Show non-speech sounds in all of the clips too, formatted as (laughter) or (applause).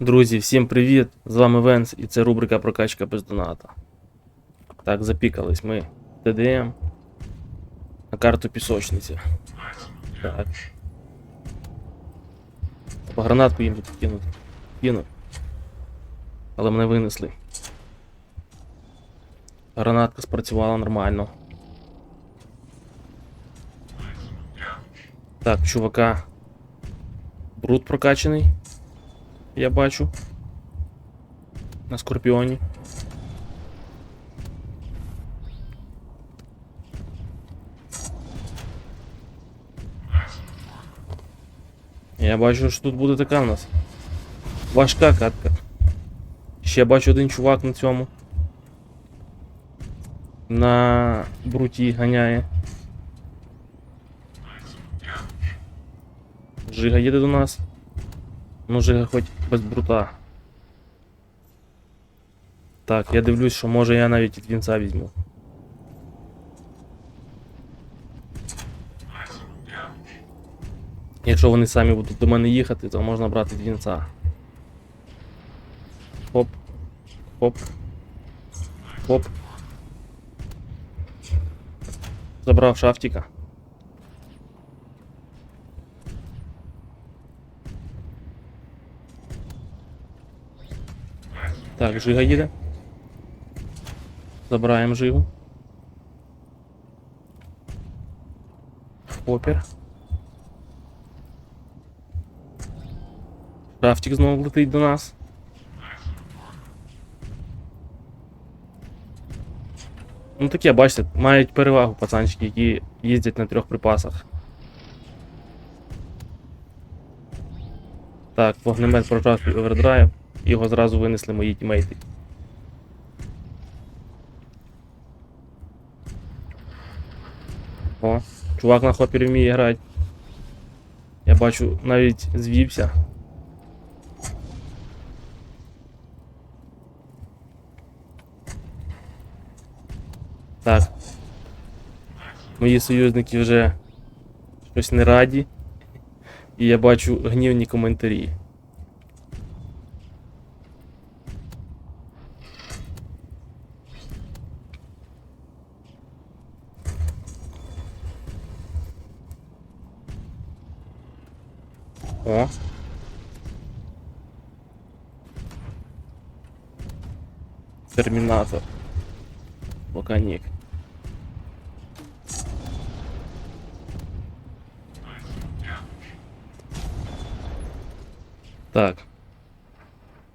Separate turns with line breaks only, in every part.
Друзі, всім привіт! З вами Венс і це рубрика Прокачка без доната. Так, запікались ми ТДМ на карту пісочниці. Так. По гранатку їм тут кинути. Кинув. Але мене винесли. Гранатка спрацювала нормально. Так, чувака. Брут прокачаний. Я бачу. На скорпіоні. Я бачу, що тут буде така в нас. Важка катка. Ще бачу один чувак на цьому. На бруті ганяє. Жига їде до нас. Ну, Жига хоч без брута. Так, я дивлюсь, що може я навіть від вінца візьму. Якщо вони самі будуть до мене їхати, то можна брати від вінца. Хоп. Хоп. Хоп. Забрав шафтика. Так, Жига їде. Забираємо Жигу. Попер. Шафтик знову летить до нас. Ну таке, бачите, мають перевагу пацанчики, які їздять на трьох припасах. Так, вогнемет прожав овердрайв, його зразу винесли мої тімейти. О, чувак на хопері вміє грати. Я бачу, навіть звівся. Так. Мої союзники вже щось не раді. І я бачу гнівні коментарі. О. Термінатор. Боканік. Так.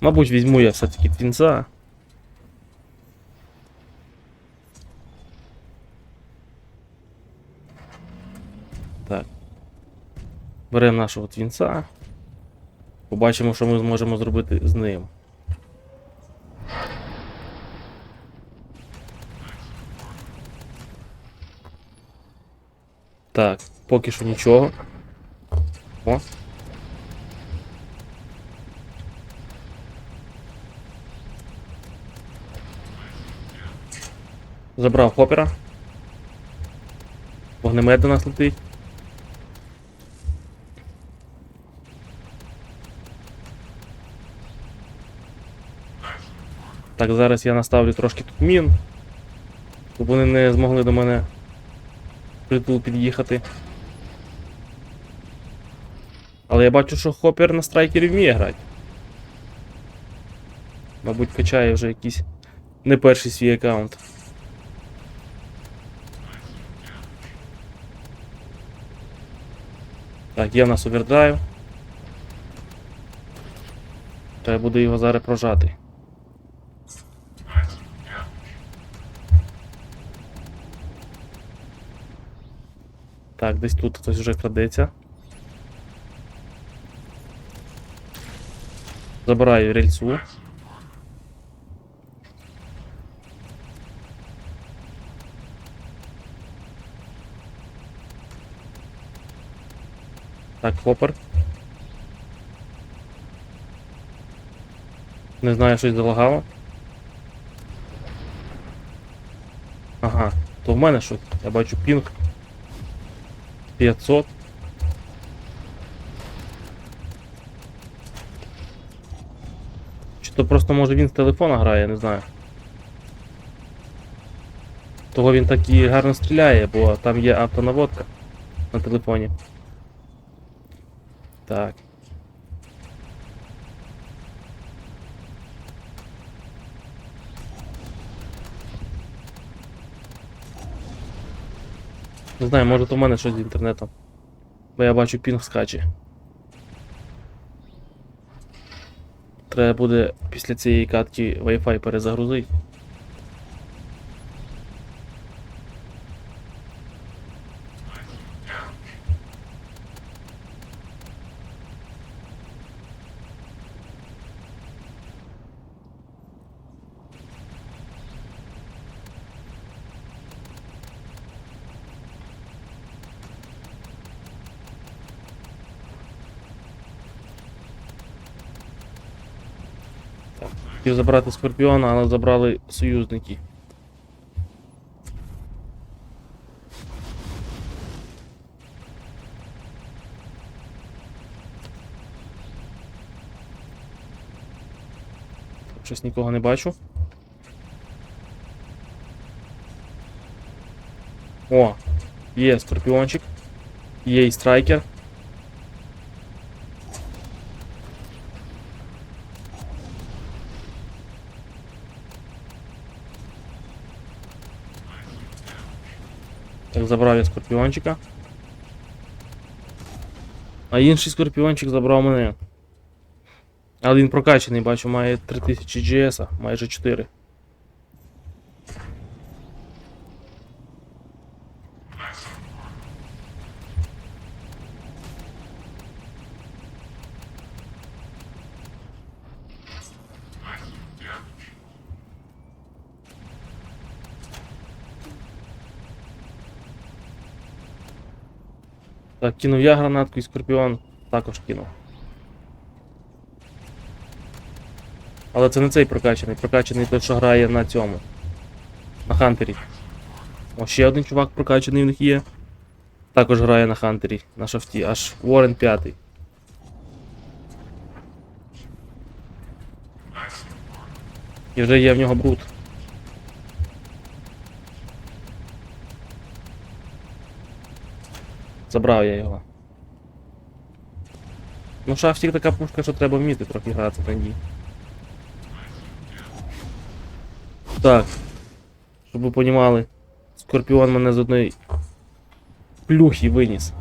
Мабуть, візьму я все-таки твінца. Так. Беремо нашого твінца. Побачимо, що ми зможемо зробити з ним. Так, поки що нічого. О. Забрав хопера. Вогнемет до нас летить. Так, зараз я наставлю трошки тут мін, щоб вони не змогли до мене притул під'їхати. Але я бачу, що хопер на страйкері вміє грати. Мабуть, качає вже якийсь не перший свій аккаунт. Так, є в нас овердрайв. Треба буде його зараз прожати. Так, десь тут хтось вже крадеться. Забираю рельсу. Так, хопер. Не знаю, щось залагало. Ага, то в мене щось. Я бачу пінг. 500. Чи то просто може він з телефона грає, я не знаю. Того він так і гарно стріляє, бо там є автонаводка на телефоні. Так. Не знаю, може то в мене щось з інтернетом. Бо я бачу пінг скаче. Треба буде після цієї катки Wi-Fi перезагрузити. Хотів забрати Скорпіона, але забрали союзники. Щось нікого не бачу. О, є скорпіончик. Є і страйкер. Забрав я скорпіончика. А інший скорпіончик забрав мене. Але він прокачаний, бачу, має 3000 GS, майже 4. Так, кинув я гранатку і скорпіон також кинув. Але це не цей прокачаний, прокачаний той, що грає на цьому. На Хантері. О, ще один чувак прокачаний в них є. Також грає на Хантері, на шафті, аж Уоррен 5. І вже є в нього брут. Забрав я його. Ну, шафтік така пушка, що треба вміти трохи грати на ній. Так. Щоб ви понімали, Скорпіон мене з одної плюхи виніс.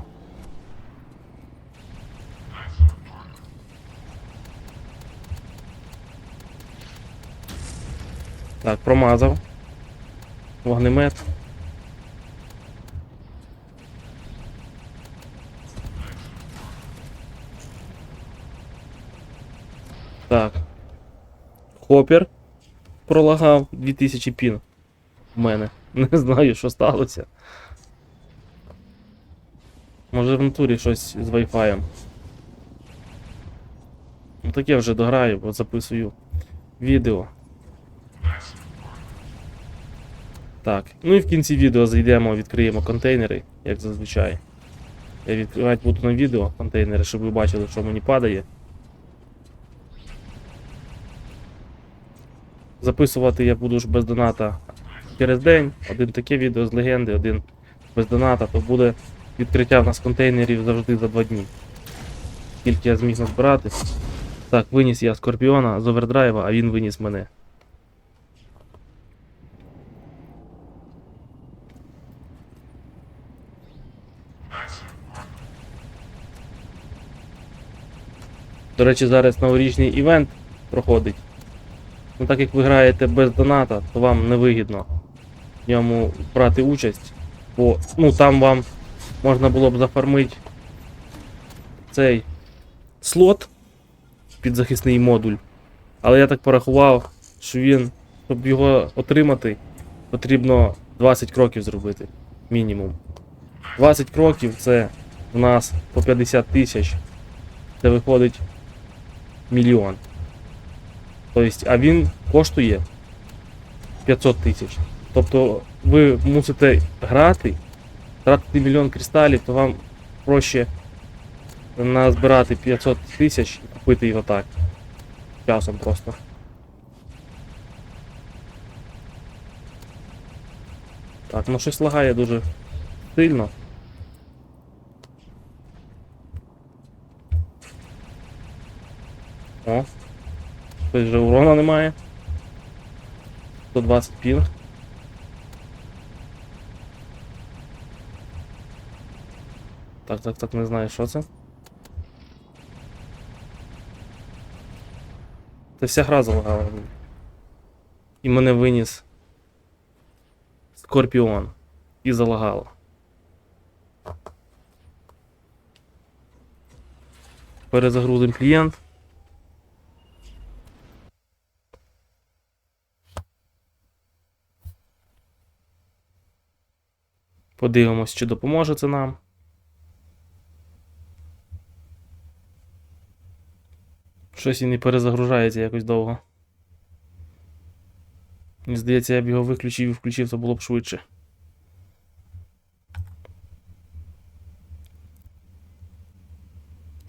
Так, промазав. Вогнемет. Так. Хопер пролагав 2000 пін. У мене. (laughs) Не знаю, що сталося. Може в натурі щось з Wi-Fi. Ну так я вже дограю, бо записую відео. Так, ну і в кінці відео зайдемо, відкриємо контейнери, як зазвичай. Я відкривати буду на відео контейнери, щоб ви бачили, що мені падає. Записувати я буду ж без доната через день. Один таке відео з легенди, один без доната, то буде відкриття в нас контейнерів завжди за два дні. Скільки я зміг назбирати. Так, виніс я Скорпіона з овердрайва, а він виніс мене. До речі, зараз новорічний івент проходить. Ну так як ви граєте без доната, то вам невигідно в ньому брати участь. Бо ну там вам можна було б зафармити цей слот під захисний модуль. Але я так порахував, що він, щоб його отримати, потрібно 20 кроків зробити. Мінімум. 20 кроків це в нас по 50 тисяч. Це виходить мільйон. Тобто, а він коштує 500 тисяч. Тобто ви мусите грати, тратити мільйон кристалів, то вам проще назбирати 500 тисяч і купити його так. Часом просто. Так, ну щось лагає дуже сильно. О. Хтось вже урона немає. 120 пінг. Так, так, так, не знаю, що це. Це вся гра залагала. І мене виніс Скорпіон. І залагало. Перезагрузимо клієнт. Подивимось, чи допоможе це нам. Щось і не перезагружається якось довго. Мені здається, я б його виключив і включив, то було б швидше.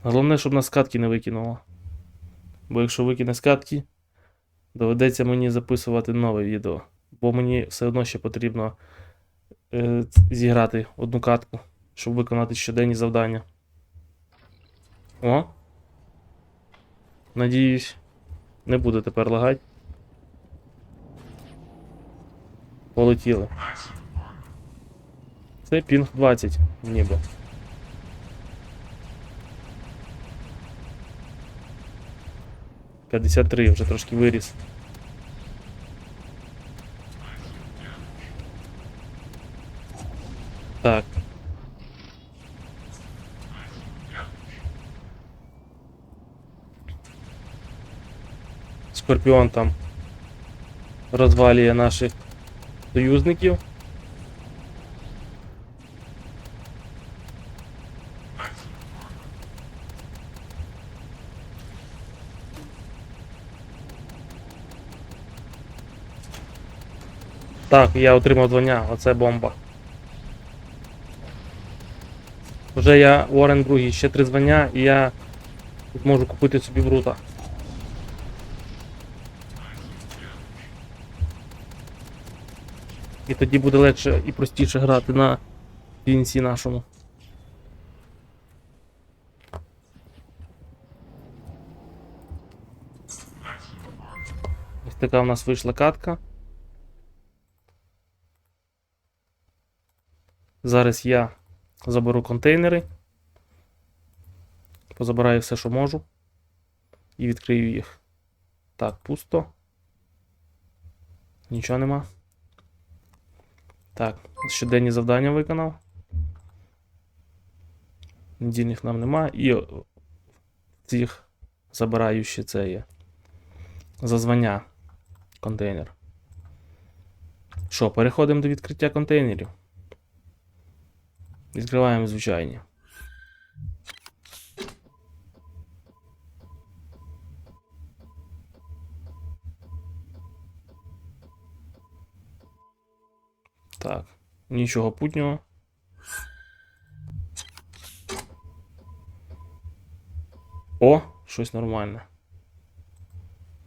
Головне, щоб на скатки не викинуло. Бо якщо викине скатки, доведеться мені записувати нове відео. Бо мені все одно ще потрібно зіграти одну катку, щоб виконати щоденні завдання. О! Надіюсь, не буде тепер лагати. Полетіли. Це пінг 20, ніби. П'ятдесят три вже трошки виріс. Так. Скорпіон там розвалює наших союзників. Так, я отримав звання, оце бомба. Вже я Уоррен другий, ще три звання, і я тут можу купити собі брута. І тоді буде легше і простіше грати на DNC нашому. Ось така в нас вийшла катка. Зараз я заберу контейнери. Позабираю все, що можу. І відкрию їх. Так, пусто. Нічого нема. Так, щоденні завдання виконав. Недільних нам нема. І цих забираю ще це є. Зазвання контейнер. Що, переходимо до відкриття контейнерів. Відкриваємо звичайні. Так, нічого путнього. О, щось нормальне.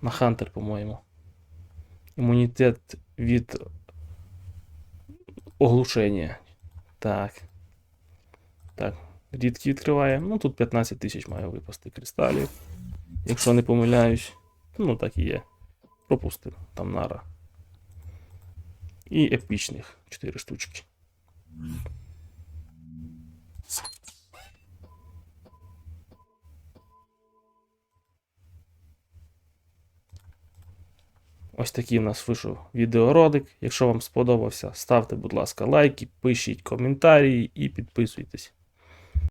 На Хантер, по-моєму. Імунітет від оглушення. Так. Так, рідкі відкриває. Ну тут 15 тисяч має випасти кристалів. Якщо не помиляюсь. Ну так і є. Пропустив там нара. І епічних 4 штучки. Ось такий у нас вийшов відеоролик. Якщо вам сподобався, ставте, будь ласка, лайки, пишіть коментарі і підписуйтесь.